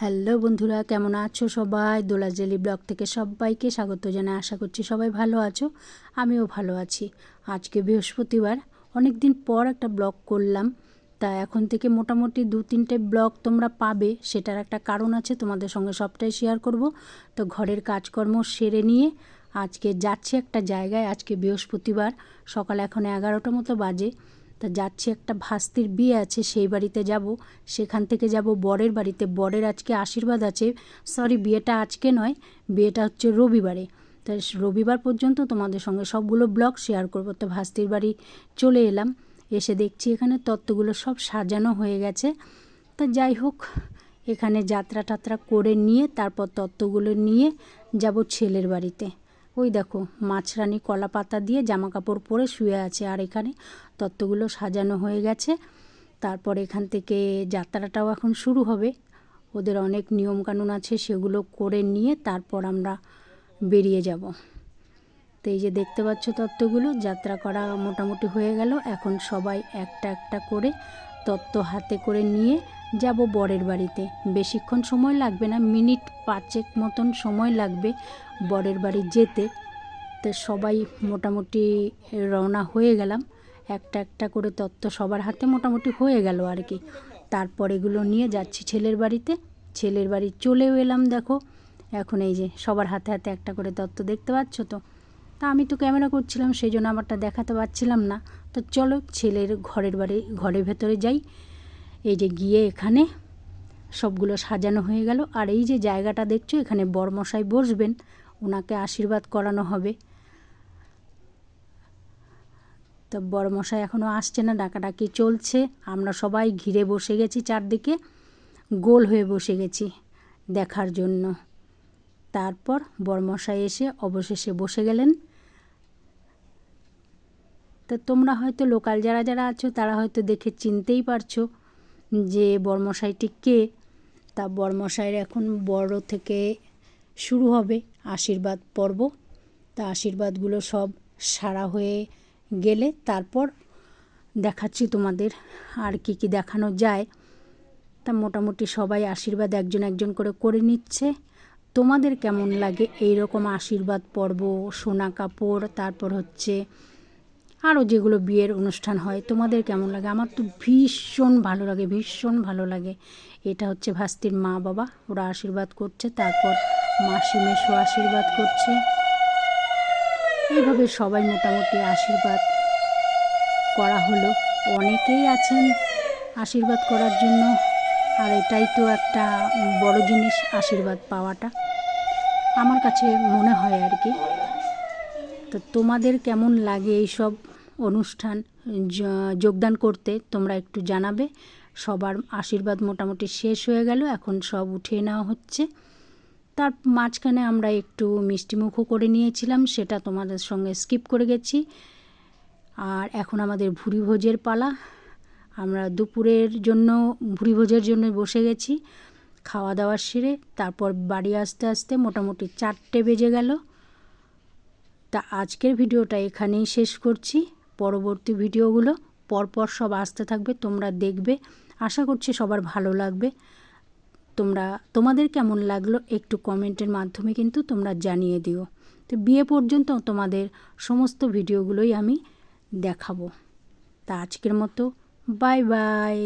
Hello বন্ধুরা, কেমন আছো সবাই? দোলাজেলি ব্লগ থেকে সবাইকে স্বাগত জানাই। আশা করছি সবাই ভালো আছো, আমিও ভালো আছি। আজকে বৃহস্পতিবার অনেক দিন পর একটা ব্লগ করলাম। তা এখন থেকে মোটামুটি দু তিনটে ব্লগ তোমরা পাবে, সেটার একটা কারণ আছে, তোমাদের সঙ্গে সবটাই শেয়ার করব। তো ঘরের কাজকর্ম সেরে নিয়ে আজকে যাচ্ছি একটা জায়গায়, আজকে বৃহস্পতিবার, সকাল এখন এগারোটা মতো বাজে। তা যাচ্ছি একটা ভাস্তির বিয়ে আছে, সেই বাড়িতে যাব। সেখান থেকে যাব বরের বাড়িতে। বরের আজকে আশীর্বাদ আছে। সরি বিয়েটা আজকে নয়, বিয়েটা হচ্ছে রবিবারে। তা রবিবার পর্যন্ত তোমাদের সঙ্গে সবগুলো ব্লগ শেয়ার করব। তো ভাস্তির বাড়ি চলে এলাম। এসে দেখছি এখানে তত্ত্বগুলো সব সাজানো হয়ে গেছে। তা যাই হোক, এখানে যাত্রা টাত্রা করে নিয়ে তারপর তত্ত্বগুলো নিয়ে যাব ছেলের বাড়িতে। ওই দেখো, মাছরানি কলা পাতা দিয়ে জামা কাপড় পরে শুয়ে আছে। আর এখানে তত্ত্বগুলো সাজানো হয়ে গেছে। তারপর এখান থেকে যাত্রাটাও এখন শুরু হবে। ওদের অনেক নিয়মকানুন আছে, সেগুলো করে নিয়ে তারপর আমরা বেরিয়ে যাব। তো এই যে দেখতে পাচ্ছ তত্ত্বগুলো, যাত্রা করা মোটামুটি হয়ে গেল। এখন সবাই একটা একটা করে তত্ত্ব হাতে করে নিয়ে যাব বরের বাড়িতে। বেশিক্ষণ সময় লাগবে না, মিনিট পাঁচেক মতন সময় লাগবে বরের বাড়ি যেতে। তো সবাই মোটামুটি রওনা হয়ে গেলাম। একটা একটা করে তত্ত্ব সবার হাতে মোটামুটি হয়ে গেল আর কি। তারপর এগুলো নিয়ে যাচ্ছি ছেলের বাড়িতে। ছেলের বাড়ি চলেও এলাম, দেখো। এখন এই যে সবার হাতে হাতে একটা করে তত্ত্ব দেখতে পাচ্ছ তো? তা আমি তো ক্যামেরা করছিলাম, সেই জন্য আমারটা দেখাতে পারছিলাম না। তো চলো ছেলের ঘরের বাড়ি, ঘরের ভেতরে যাই। এই যে গিয়ে এখানে সবগুলো সাজানো হয়ে গেল। আর এই যে জায়গাটা দেখছ, এখানে বরমশাই বসবেন ওনাকে আশীর্বাদ করানো হবে। তো বড়মশাই এখনও আসছে না, ডাকাডাকি চলছে। আমরা সবাই ঘিরে বসে গেছি চারদিকে, গোল হয়ে বসে গেছি দেখার জন্য। তারপর বড়মশাই এসে অবশেষে বসে গেলেন। তো তোমরা হয়তো লোকাল যারা যারা আছো, তারা হয়তো দেখে চিনতেই পারছ যে বর্মশাইটি কে। তা বর্মশাইয়ের এখন বড় থেকে শুরু হবে আশীর্বাদ পর্ব। তা আশীর্বাদগুলো সব সারা হয়ে গেলে তারপর দেখাচ্ছি তোমাদের আর কি কি দেখানো যায়। তা মোটামুটি সবাই আশীর্বাদ একজন একজন করে করে নিচ্ছে। তোমাদের কেমন লাগে? এই রকম আশীর্বাদ পর্ব, সোনা কাপড়, তারপর হচ্ছে আরও যেগুলো বিয়ের অনুষ্ঠান হয়, তোমাদের কেমন লাগে? আমার তো ভীষণ ভালো লাগে, ভীষণ ভালো লাগে। এটা হচ্ছে ভাস্তির মা বাবা, ওরা আশীর্বাদ করছে, তারপর মাসি মেশো আশীর্বাদ করছে। এইভাবে সবাই মোটামুটি আশীর্বাদ করা হলো। অনেকেই আছেন আশীর্বাদ করার জন্য, আর এটাই তো একটা বড় জিনিস, আশীর্বাদ পাওয়াটা। আমার কাছে মনে হয় আর কি। তো তোমাদের কেমন লাগে এই সব অনুষ্ঠান যোগদান করতে তোমরা একটু জানাবে। সবার আশীর্বাদ মোটামুটি শেষ হয়ে গেল, এখন সব উঠিয়ে নেওয়া হচ্ছে। তার মাঝখানে আমরা একটু মিষ্টিমুখও করে নিয়েছিলাম, সেটা তোমাদের সঙ্গে স্কিপ করে গেছি। আর এখন আমাদের ভুরি ভোজের পালা। আমরা দুপুরের জন্য, ভুরি ভোজের জন্য বসে গেছি, খাওয়া দাওয়া সেরে তারপর বাড়ি আসতে আসতে মোটামুটি চারটে বেজে গেল। তা আজকের ভিডিওটা এখানেই শেষ করছি। পরবর্তী ভিডিওগুলো পরপর সব আসতে থাকবে, তোমরা দেখবে। আশা করছি সবার ভালো লাগবে। তোমরা, তোমাদের কেমন লাগল একটু কমেন্টের মাধ্যমে কিন্তু তোমরা জানিয়ে দিও। তো বিয়ে পর্যন্ত তোমাদের সমস্ত ভিডিওগুলোই আমি দেখাবো। তা আজকের মতো, বাই বাই।